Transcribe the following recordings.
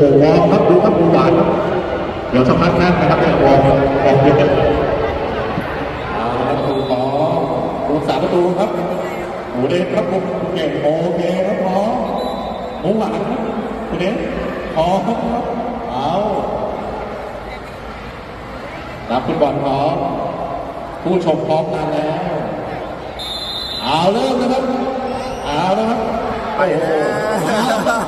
อ้โหวอร์มครับดูครับดูหวานครับเดี๋ยวสักพักนั่นนะครับเนี่ยวอร์มวอร์มเยอะเลยเอาละครับประตูของผู้รักษาประตูครับหมูเด้งครับผมเก่งโอเคครับพอหมูหวานครับคุณเด้งพอครับเอารับฟุตบอลพร้อมผู้ชมพร้อมกันแล้ว เอาเริ่มนะครับ เอานะครับโอ้โหยั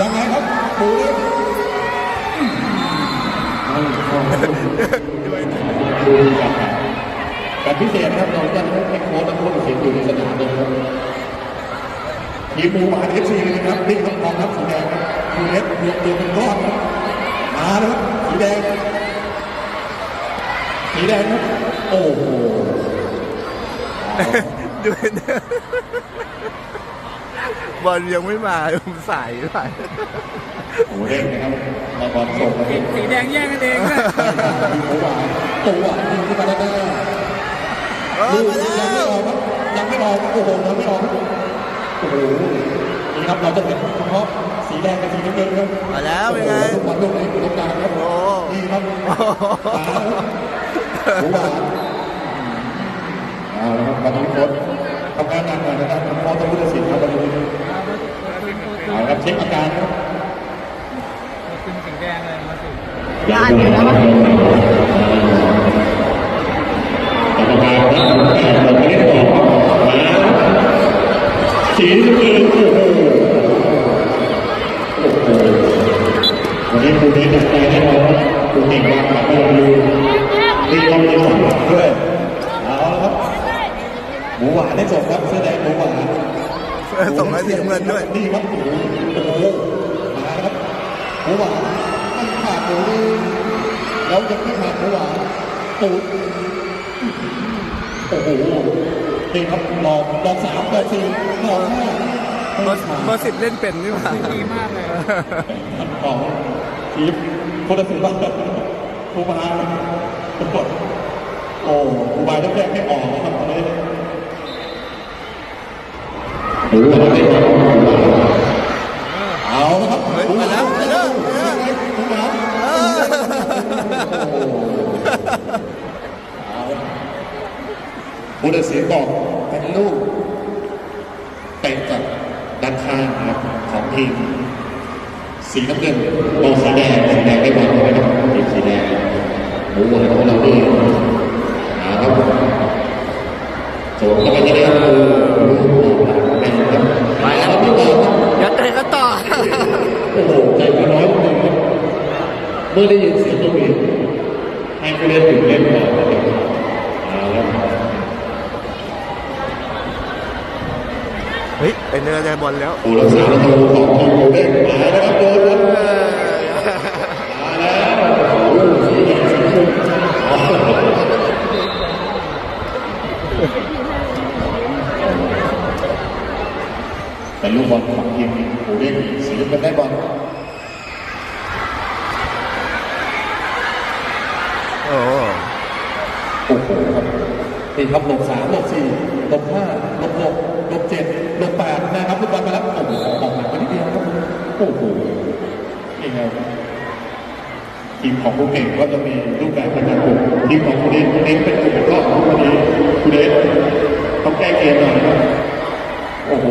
ยังไงครับปูเล่นการพิเศษนะครับเราจะให้โค้ชและผู้ตัดสินอยู่ในสนามเลยครับทีมหมูหวาเอฟซีนะครับนี่ครับกองทัพสีแดงครับคูเล็กรวมตัวเป็นก้อนครับมาแล้วครับสีแดงสีแดงครับโอ้โห ดูเนี่ยบอลยังไม่มาผมใส่ใส่โอ้โหเด้งนะครับในบอลส่งมาเป็นสีแดงแย่งกันเองนะโอ้หวานตัวยิงขึ้นมาแล้วนะเออลูกมาแล้ยังไม่วออกครับยังไม่ออกครับโอ้โหยังไม่ออกครับโอ้โหนี่ครับเราจะเห็นเฉพาะสีแดงกับสีน้ำเงินครับมาแล้วเป็นไงโอ้โหลูกบอลลูกนี้อยู่ตรงกลางครับโอ้นี่ครับมาครับโอ้หวานเอาละครับวันนี้โค้ชทำงานหนักหน่อยนะครับทำข้อต้องรู้ตัดสินครับวันนี้ เอาละครับเช็คอาการครับเป็นสีแดงเลยมาสิ ยานอยู่แล้ว ส่งให้ทีมเงินด้วยนี่ครับโอ้โหโอ้โหมาครับหมูหวานไม่ขาดหมูนี่แล้วยังไม่ขาดหมูหวานตูดโอ้โหนี่ครับหลอกหลอกสามหลอกสี่หลอกห้าเบอร์เบอร์สิบเล่นเป็นนี่หว่าดีมากเลยของทีมโคตรสิบว่าครูบาทุกคนโอ้ครูบาต้องแยกให้ออกนะครับตอนนี้โอ้โห เอาละครับเฮ้ยมาแล้วมาแล้วมาแล้วครูบาเออผู้ตัดสินบอกเป็นลูกเตะจากด้านข้างครับของทีมสีน้ำเงินโบสีแดงสีแดงได้บอลเลยนะครับทีมสีแดงหมูหวานของเราดีนะครับโจมเข้าไปที่นี่ครับกหลังแม่นครับ ไปแล้ว พี่ต่อครับ อย่าเตะกันต่อ โอ้โหใจก็น้อยจริงครับ เมื่อได้ยินเสียงตัวบีให้ผู้เล่นหยุดเล่นก่อนนะครับเอาละเฮ้ยไอเนื้อได้บอลแล้วผู้รักษาประตูของทีมโคเด้มาแล้วครับโดนครับมาแล้วโอ้โหสีแดงสีชมพูเป็นลูกบอลของทีมโคเด้สีน้ำเงินได้บอล โอ้ โอ้โหครับนี่ครับลบสามลบสี่ลบห้าลบหกลบเจ็ดลบแปดนะครับลูกบอลมาแล้วโอ้โหออกหนักไปนิดเดียวครับโอ้โหยังไงครับทีมของผู้เก่งก็จะมีรูปแบบในการปลุกทีมของคุณเดนคุณเดนเป็นกลุ่มก็วันนี้คุณเดนต้องแก้เกมหน่อยโอ้โห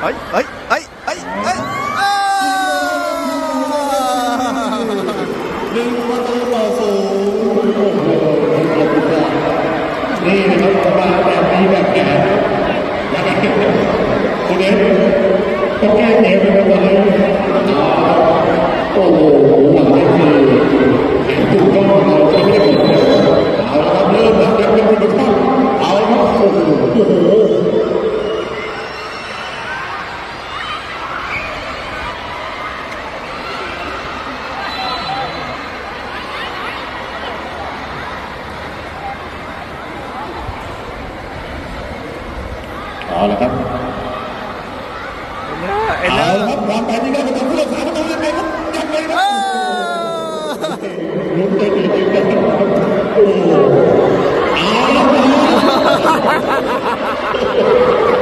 เฮ้ยเฮ้ยเฮ้ยเฮ้ยเฮ้ยอ้าว หนึ่งประตูต่อศูนย์โอ้โหขอบคุณครับนี่นะครับมาแบบนี้แบบแก่ครับแล้วก็คุณเดนต้องแก้เกมนะครับตอนนี้โอ้โหหวังได้คือเห็นถูกต้องเราจะไม่ได้ผลเอาละครับเริ่มแล้วยังเป็นคุณภาพเอาละครับโอ้โหโอ้โห เอาละครับเอ็นเนอเอาร์ละครับวางแผนที่ได้ประตูผู้รักษาประตูยังไงครับยังไงคเอรับอลุ้นได้ดีจริงๆครับโอ้โหเอาละครับ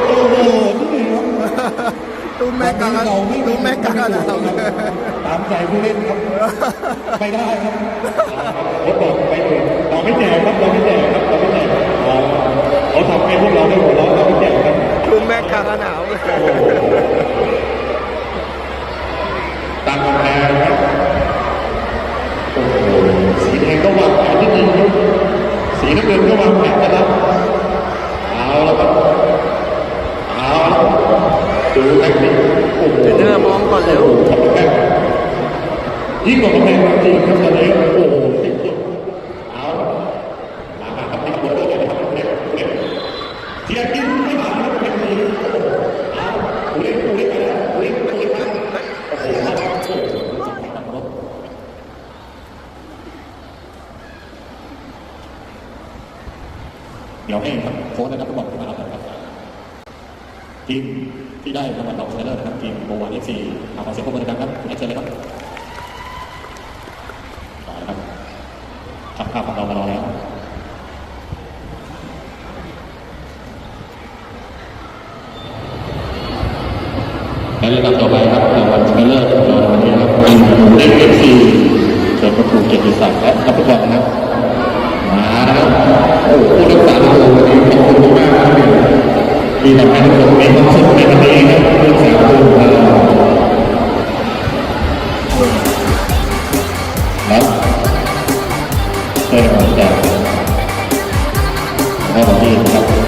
โอ้โหนี่ครับตุ้มแม่กลางตุ้มแม่กลางนะ ตามใจผู้เล่นครับไม่ได้ครับเขาบอกไปถึงเราไม่แจกครับเราไม่แจกครับเราไม่แจกเราเขาทำให้พวกเราได้หัวเราะเราไม่แจกครับ ตุ้มแม่กลางหนาวเลย ตามกำแพงครับโอ้โหสีแดงก็วางแผนที่ดีครับสีน้ำเงินก็วางแผนกันแล้วเอาแล้วครับเอาแล้ว ดูแท็กติกโอ้โหเอ็นเนอร์มองก่อนเร็วยิ่งกว่ากำแพงจริงครับตอนนี้โอ้โหสิบเอาละมาครับที่บนเลยครับเทียบกินไม่ผ่าครับเป็นทีเอาผู้เล่นผู้เล่นไปแล้วผู้เล่นผู้เล่นไปแล้วโอ้โหโอ้โหเดี๋ยวให้ครับโค้ชนะครับก็บอกที่มาแล้วครับทีม ที่ได้รางวัลรองชนะเลิศครับทีมโบวันเอฟซีขอเสียงปรบมือดังๆครับคุณแอคเชิญเลยครับต่อนะครับชักภาพของเรามารอแล้วและลำดับต่อไปครับรางวัลชนะเลิศของเราในวันนี้ครับเป็นเด็กเอฟซีเกิดประตูเกียรติศักดิ์และนักฟุตบอลนะครับมาแล้วโอ้โหรักษาประตูวันนี้ขอบคุณมากครับ ที่ทำให้ทุกคนมีความสุขในวันนี้ครับผู้รักษาประตูของเราแล้วเชิญมาจากพ่อของพี่ครับ